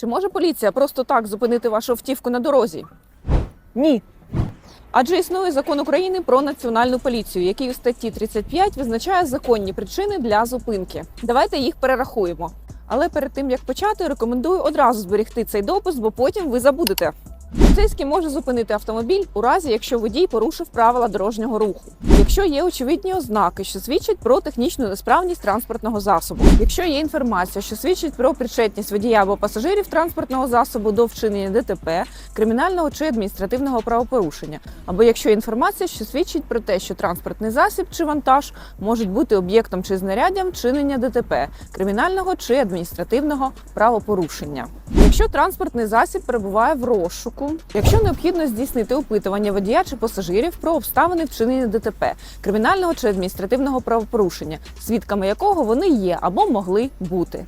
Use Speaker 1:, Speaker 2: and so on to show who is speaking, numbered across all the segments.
Speaker 1: Чи може поліція просто так зупинити вашу автівку на дорозі? Ні. Адже існує закон України про національну поліцію, який у статті 35 визначає законні причини для зупинки. Давайте їх перерахуємо. Але перед тим як почати, рекомендую одразу зберегти цей допис, бо потім ви забудете. Поліцейський може зупинити автомобіль у разі, якщо водій порушив правила дорожнього руху, якщо є очевидні ознаки, що свідчать про технічну несправність транспортного засобу, якщо є інформація, що свідчить про причетність водія або пасажирів транспортного засобу до вчинення ДТП, кримінального чи адміністративного правопорушення, або якщо є інформація, що свідчить про те, що транспортний засіб чи вантаж можуть бути об'єктом чи знаряддям вчинення ДТП, кримінального чи адміністративного правопорушення. Якщо транспортний засіб перебуває в розшуку, якщо необхідно здійснити опитування водія чи пасажирів про обставини вчинення ДТП, кримінального чи адміністративного правопорушення, свідками якого вони є або могли бути.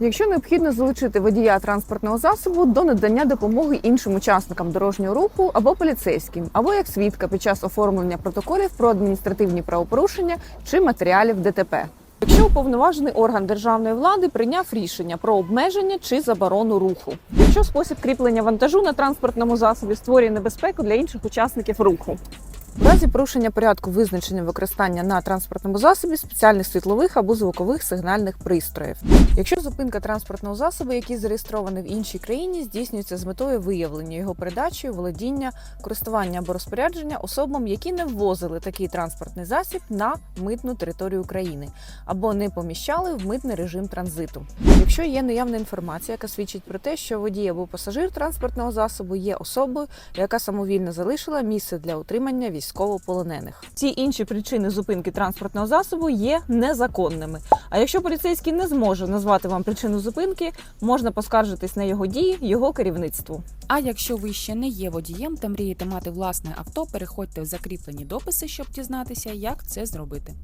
Speaker 1: Якщо необхідно залучити водія транспортного засобу до надання допомоги іншим учасникам дорожнього руху або поліцейським, або як свідка під час оформлення протоколів про адміністративні правопорушення чи матеріалів ДТП. Якщо уповноважений орган державної влади прийняв рішення про обмеження чи заборону руху, якщо спосіб кріплення вантажу на транспортному засобі створює небезпеку для інших учасників руху. В разі порушення порядку визначення використання на транспортному засобі спеціальних світлових або звукових сигнальних пристроїв. Якщо зупинка транспортного засобу, який зареєстрований в іншій країні, здійснюється з метою виявлення його передачі, володіння, користування або розпорядження особам, які не ввозили такий транспортний засіб на митну територію України або не поміщали в митний режим транзиту. Якщо є наявна інформація, яка свідчить про те, що водій або пасажир транспортного засобу є особою, яка самовільно залишила місце для утримання військовополонених. Ці інші причини зупинки транспортного засобу є незаконними. А якщо поліцейський не зможе назвати вам причину зупинки, можна поскаржитись на його дії його керівництву.
Speaker 2: А якщо ви ще не є водієм та мрієте мати власне авто, переходьте в закріплені дописи, щоб дізнатися, як це зробити.